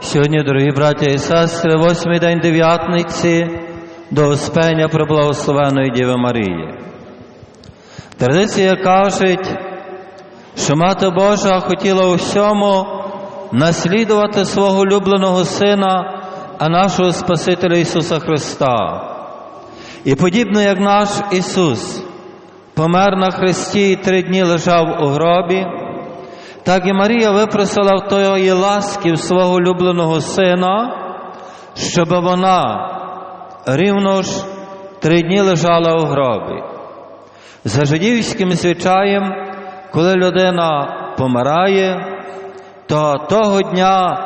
Сьогодні, дорогі браття і сестри, восьмий день дев'ятниці до Успення Преблагословеної Діви Марії. Традиція каже, що Мати Божа хотіла у всьому наслідувати свого улюбленого Сина, а нашого Спасителя Ісуса Христа. І подібно як наш Ісус помер на Христі і три дні лежав у гробі, так і Марія випросила в тої ласки в свого улюбленого сина, щоб вона рівно ж три дні лежала у гробі. За жидівським звичаєм, коли людина помирає, то того дня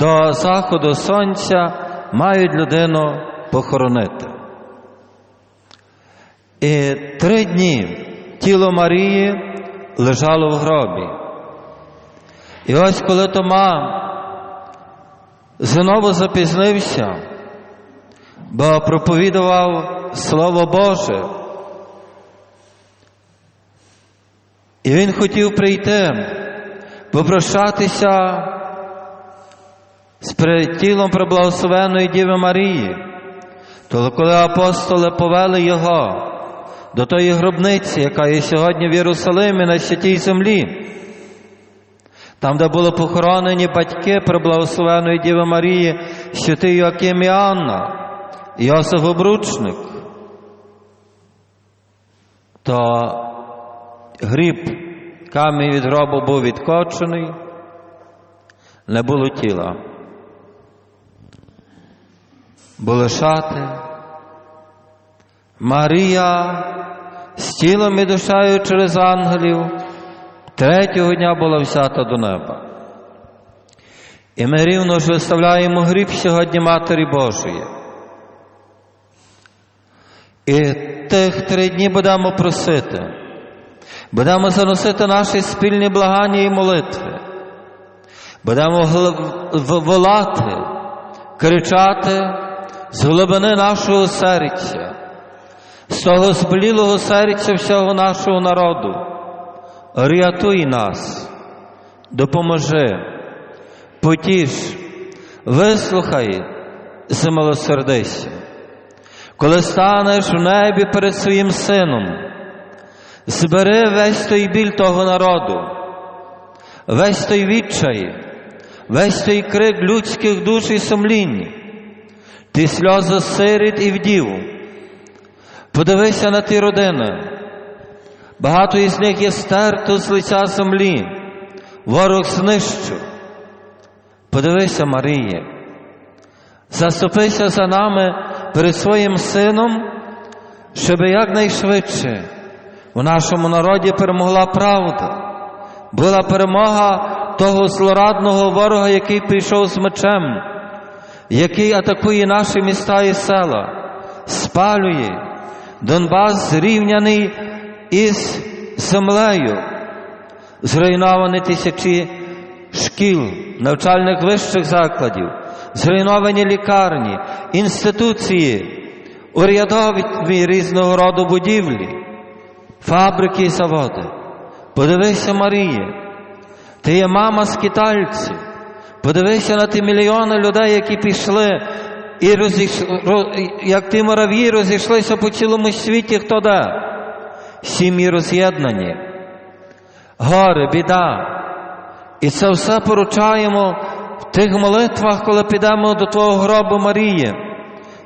до заходу сонця мають людину похоронити. І три дні тіло Марії лежало в гробі. І ось коли Тома знову запізнився, бо проповідував Слово Боже, і він хотів прийти, попрощатися з тілом преблагословеної Діви Марії, то коли апостоли повели його до тої гробниці, яка є сьогодні в Єрусалимі на святій землі, там, де були похоронені батьки преблагословеної Діви Марії, святий Йоаким і Анна, Йосиф Обручник, то гріб, камінь від гробу був відкочений, не було тіла. Були шати. Марія з тілом і душею через ангелів третього дня була взята до неба. І ми рівно ж виставляємо гріб сьогодні Матері Божої. І тих три дні будемо просити, будемо заносити наші спільні благання і молитви, будемо волати, кричати з глибини нашого серця, з того зблілого серця всього нашого народу. Рятуй нас, допоможи, потіш, вислухай, замилосердися. Коли станеш в небі перед своїм сином, збери весь той біль того народу, весь той відчай, весь той крик людських душ і сумлінь, ті сльози сиріт і вдів. Подивися на ті родини. Багато із них є стерто з лиця землі, ворог знищив. Подивися, Марія, заступися за нами перед своїм сином, щоб якнайшвидше в нашому народі перемогла правда, була перемога того злорадного ворога, який прийшов з мечем, який атакує наші міста і села, спалює, Донбас зрівняний із землею, зруйновані тисячі шкіл, навчальних вищих закладів, зруйновані лікарні, інституції, урядові різного роду будівлі, фабрики і заводи. Подивися, Марія, ти є мама скитальців. Подивися на ті мільйони людей, які пішли, і розійш... як ті мурав'ї розійшлися по цілому світі, хто де сім'ї роз'єднані, горе, біда. І це все поручаємо в тих молитвах, коли підемо до Твого гробу Марії,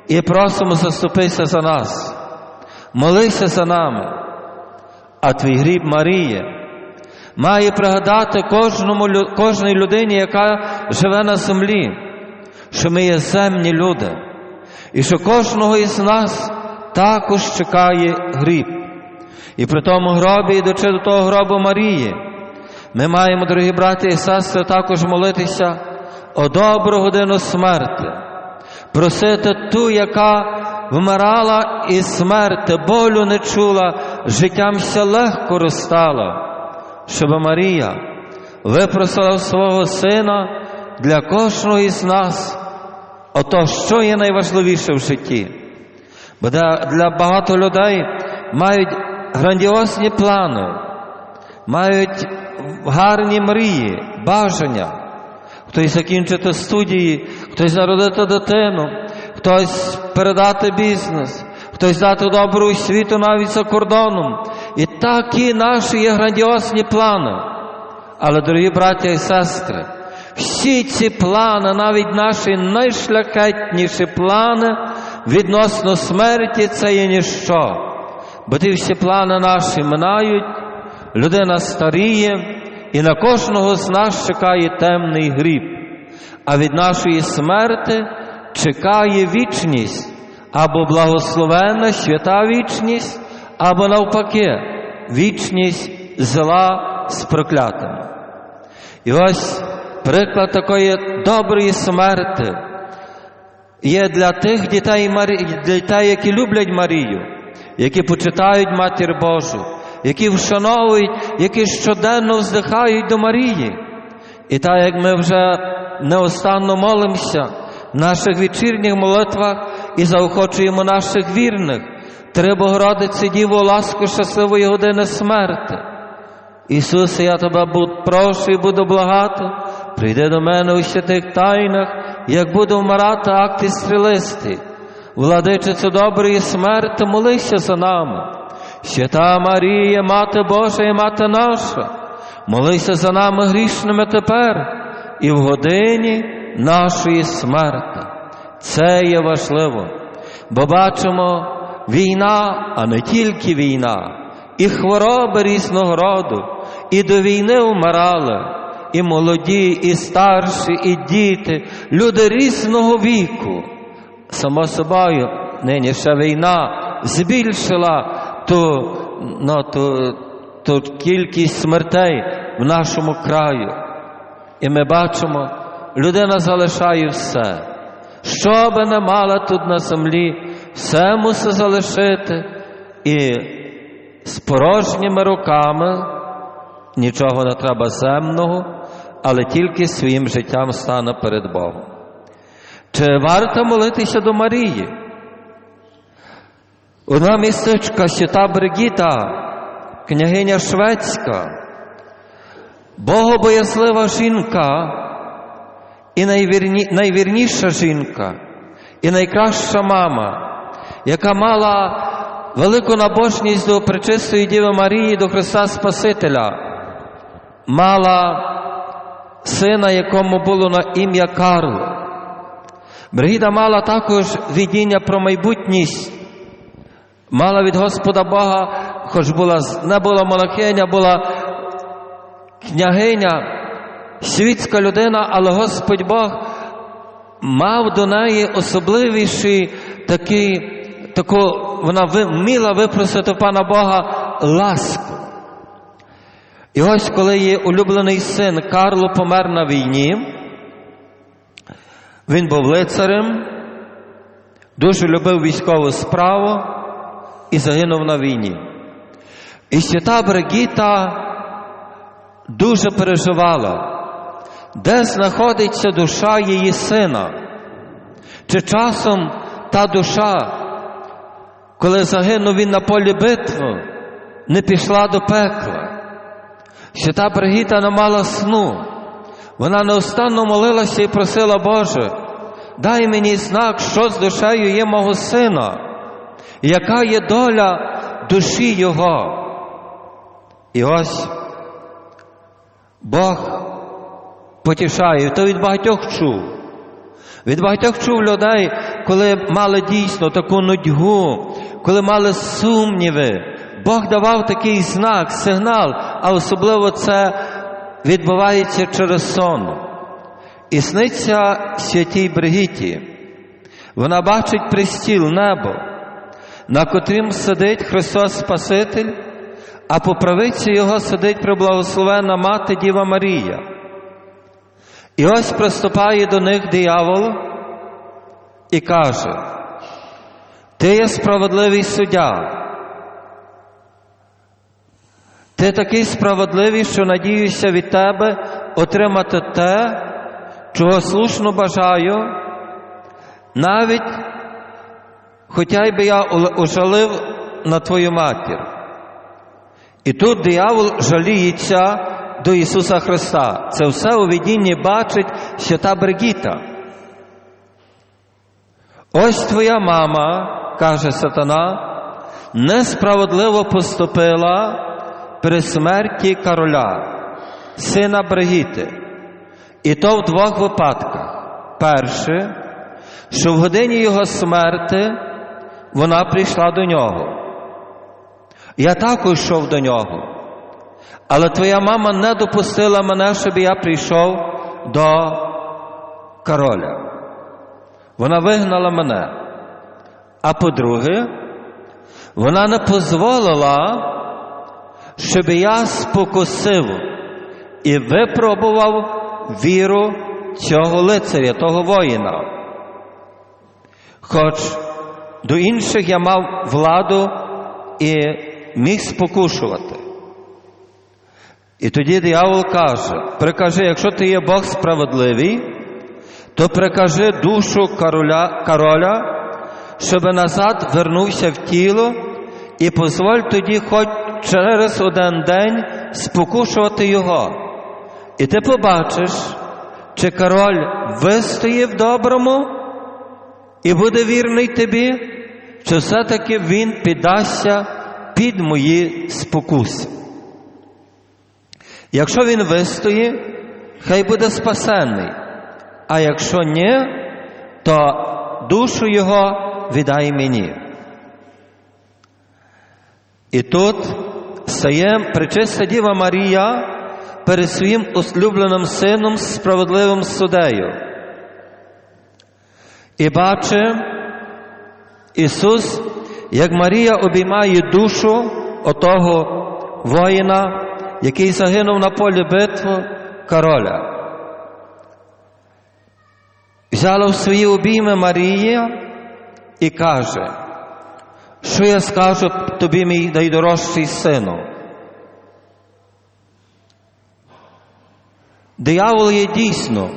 і просимо заступися за нас, молися за нами, а твій гріб Марії має пригадати кожному, кожній людині, яка живе на землі, що ми є земні люди, і що кожного із нас також чекає гріб. І при тому гробі, йдучи до того гробу Марії, ми маємо, дорогі браті і сестри, також молитися о добру годину смерти, просити ту, яка вмирала і смерти, болю не чула, життям ся легко розстала, щоб Марія випросила свого сина для кожного із нас, ото що є найважливіше в житті. Бо для багато людей мають грандіозні плани, мають гарні мрії, бажання, хтось закінчити студії, хтось народити дитину, хтось передати бізнес, хтось дати добру освіту навіть за кордоном. І такі наші є грандіозні плани. Але, дорогі браття і сестри, всі ці плани, навіть наші найшляхетніші плани відносно смерті це є ніщо. Бо ті всі плани наші минають, людина старіє, і на кожного з нас чекає темний гріб, а від нашої смерти чекає вічність або благословенна свята вічність, або навпаки, вічність зла з проклятими. І ось приклад такої доброї смерти є для тих дітей, дітей, які люблять Марію, які почитають Матір Божу, які вшановують, які щоденно вздихають до Марії. І так як ми вже неостанно молимося в наших вечірніх молитвах і заохочуємо наших вірних, Три Богородиці Діво, ласку щасливої години смерти. Ісусе, я тебе прошу і буду благати, прийди до мене у святих тайнах, як буду вмирати акти стрілисти. Владичицю доброї смерти, молися за нами. Свята Марія, Мати Божа і Мати наша, молися за нами грішними тепер і в годині нашої смерти. Це є важливо, бо бачимо війна, а не тільки війна, і хвороби різного роду, і до війни вмирали, і молоді, і старші, і діти, люди різного віку. Само собою, нинішня війна збільшила ту, ну, ту, ту кількість смертей в нашому краю. І ми бачимо, людина залишає все. Що би не мала тут на землі, все мусить залишити і з порожніми руками нічого не треба земного, але тільки своїм життям стане перед Богом. Чи варто молитися до Марії? Одна містечка свята Бригіта, княгиня Шведська, богобоязлива жінка і найвірні, найвірніша жінка, і найкраща мама, яка мала велику набожність до Пречистої Діви Марії, до Христа Спасителя, мала сина, якому було на ім'я Карло. Бригіда мала також видіння про майбутність, мала від Господа Бога, хоч була, не була монахиня, була княгиня, світська людина, але Господь Бог мав до неї особливіший такий, таку, вона вміла випросити пана Бога ласку. І ось коли її улюблений син Карло помер на війні, він був лицарем, дуже любив військову справу і загинув на війні. І свята Бригіта дуже переживала, де знаходиться душа її сина. Чи часом та душа, коли загинув він на полі битви, не пішла до пекла? Свята Бригіта не мала сну. Вона неустанно молилася і просила Боже, дай мені знак, що з душею є мого сина, яка є доля душі Його. І ось Бог потішає, то від багатьох чув. Від багатьох чув людей, коли мали дійсно таку нудьгу, коли мали сумніви. Бог давав такий знак, сигнал, а особливо це відбувається через сон. І сниться святій Бригіті. Вона бачить пристіл небо, на котрім сидить Христос Спаситель, а по правиці Його сидить преблагословенна мати Діва Марія. І ось приступає до них диявол і каже: Ти є справедливий суддя. Ти такий справедливий, що надіюся від тебе отримати те, чого слушно бажаю, навіть хоча й би я ожалив на твою матір. І тут диявол жаліється до Ісуса Христа. Це все у видінні бачить свята Бригіта. Ось твоя мама, каже сатана, несправедливо поступила при смерті короля, сина Бригіти. І то в двох випадках. Перше, що в годині його смерти вона прийшла до нього. Я також йшов до нього. Але твоя мама не допустила мене, щоб я прийшов до короля. Вона вигнала мене. А по-друге, вона не дозволила, щоб я спокусив і випробував віру цього лицаря, того воїна. Хоч до інших я мав владу і міг спокушувати. І тоді диявол каже: прикажи, якщо ти є Бог справедливий, то прикажи душу короля, короля, щоб назад вернувся в тіло, і дозволь тоді хоч через один день спокушувати його. І ти побачиш, чи король вистоє в доброму і буде вірний тобі, чи все-таки він піддасться під мої спокуси. Якщо він вистоє, хай буде спасенний, а якщо ні, то душу його віддай мені. І тут стає причиста Діва Марія перед своїм улюбленим сином справедливим судею. І бачить Ісус, як Марія обіймає душу отого воїна, який загинув на полі битви короля. Взяла в свої обійми Марія і каже, що я скажу тобі, мій найдорожчий сину. Диявол є дійсно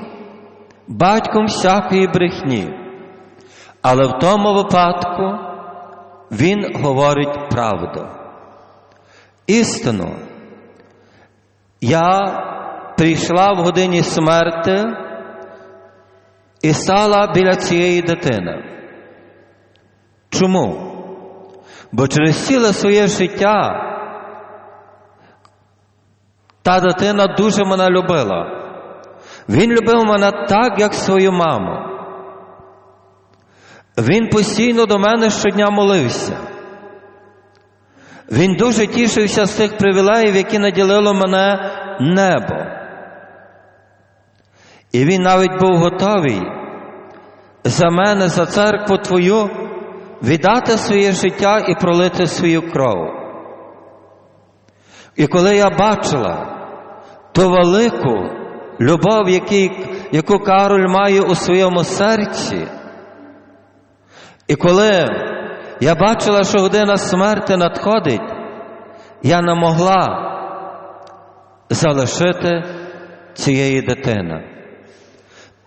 батьком всякої брехні, але в тому випадку він говорить правду. Істину. Я прийшла в годині смерти і стала біля цієї дитини. Чому? Бо через ціле своє життя та дитина дуже мене любила. Він любив мене так, як свою маму. Він постійно до мене щодня молився. Він дуже тішився з тих привілеїв, які наділило мене небо. І він навіть був готовий за мене, за церкву Твою, віддати своє життя і пролити свою кров. І коли я бачила ту велику любов, яку Кароль має у своєму серці, і коли я бачила, що година смерти надходить, я не могла залишити цієї дитини.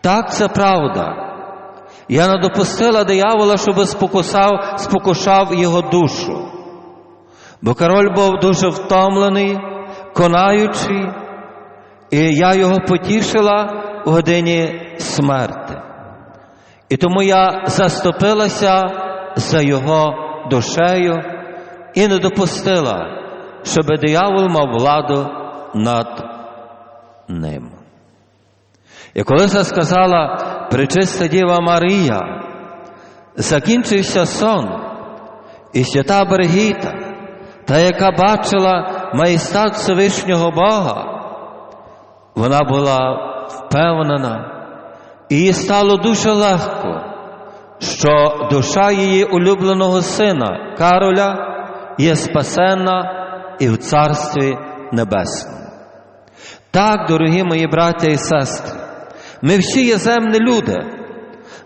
Так, це правда. Я не допустила диявола, щоб спокусав, спокушав його душу. Бо король був дуже втомлений, конаючий, і я його потішила в годині смерти. І тому я заступилася за його душею і не допустила, щоб диявол мав владу над ним. І коли це сказала причиста Діва Марія, закінчився сон, і свята Бригіта, та, яка бачила майстат Всевишнього Бога, вона була впевнена, і їй стало дуже легко, що душа її улюбленого сина Кароля є спасенна і в Царстві Небесному. Так, дорогі мої браття і сестри, ми всі є земні люди.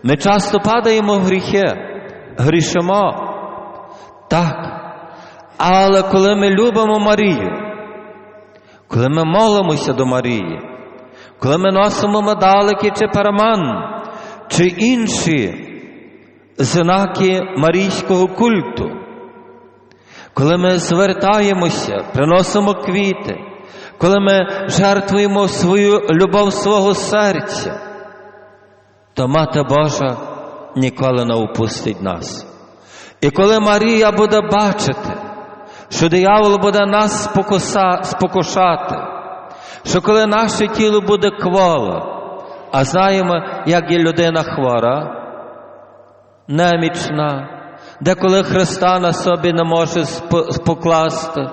Ми часто падаємо в гріхи, грішимо. Так. Але коли ми любимо Марію, коли ми молимося до Марії, коли ми носимо медалики чи параман, чи інші знаки марійського культу, коли ми звертаємося, приносимо квіти, коли ми жертвуємо свою любов свого серця, то Мати Божа ніколи не упустить нас. І коли Марія буде бачити, що диявол буде нас спокуса, спокушати, що коли наше тіло буде кволо, а знаємо, як є людина хвора, немічна, деколи Христа на собі не може покласти,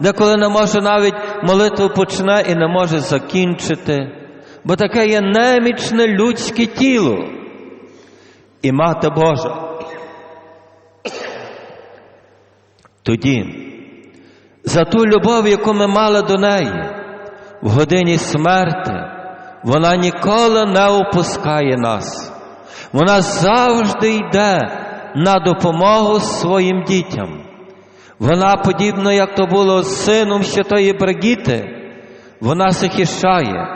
деколи не може навіть молитву почне і не може закінчити, бо таке є немічне людське тіло. І Мати Божа. Тоді, за ту любов, яку ми мали до неї, в годині смерти, вона ніколи не опускає нас. Вона завжди йде на допомогу своїм дітям. Вона, подібно як то було з сином Святої Брагіти, вона захищає,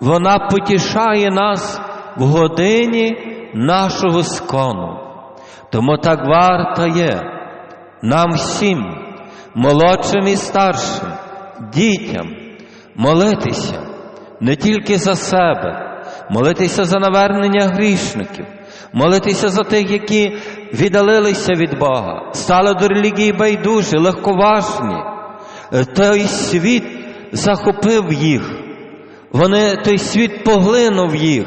вона потішає нас в годині нашого скону. Тому так варто є нам всім, молодшим і старшим, дітям, молитися не тільки за себе, молитися за навернення грішників, молитися за тих, які віддалилися від Бога, стали до релігії байдужі, легковажні. Е, Той світ захопив їх, вони, той світ поглинув їх.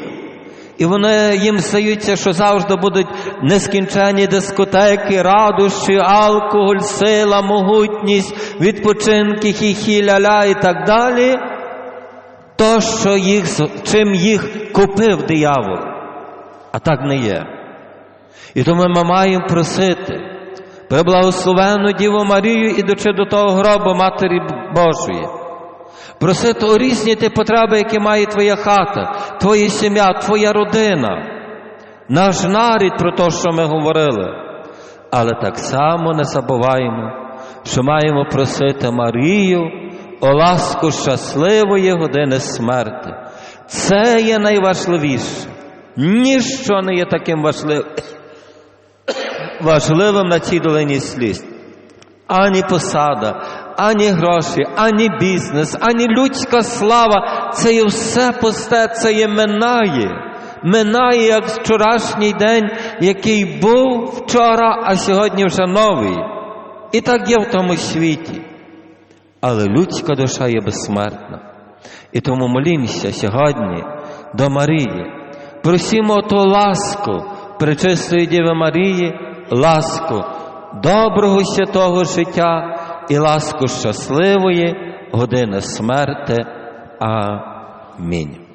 І вони їм здаються, що завжди будуть нескінченні дискотеки, радощі, алкоголь, сила, могутність, відпочинки, хі-хі-ля-ля і так далі. То, що їх, чим їх купив диявол, а так не є. І тому ми маємо просити преблагословенну Діву Марію, ідучи до того гробу Матері Божої. Просити у різні ті потреби, які має твоя хата, твоя сім'я, твоя родина. Наш нарід про те, що ми говорили. Але так само не забуваємо, що маємо просити Марію о ласку щасливої години смерти. Це є найважливіше. Ніщо не є таким важливим, на цій долині сліз. Ані посада, ані гроші, ані бізнес, ані людська слава. Це є все пусте, це є минає. Минає, як вчорашній день, який був вчора, а сьогодні вже новий. І так є в тому світі. Але людська душа є безсмертна. І тому молімося сьогодні до Марії. Просімо ту ласку Пречистої Діви Марії, ласку доброго святого життя і ласку щасливої години смерти. Амінь.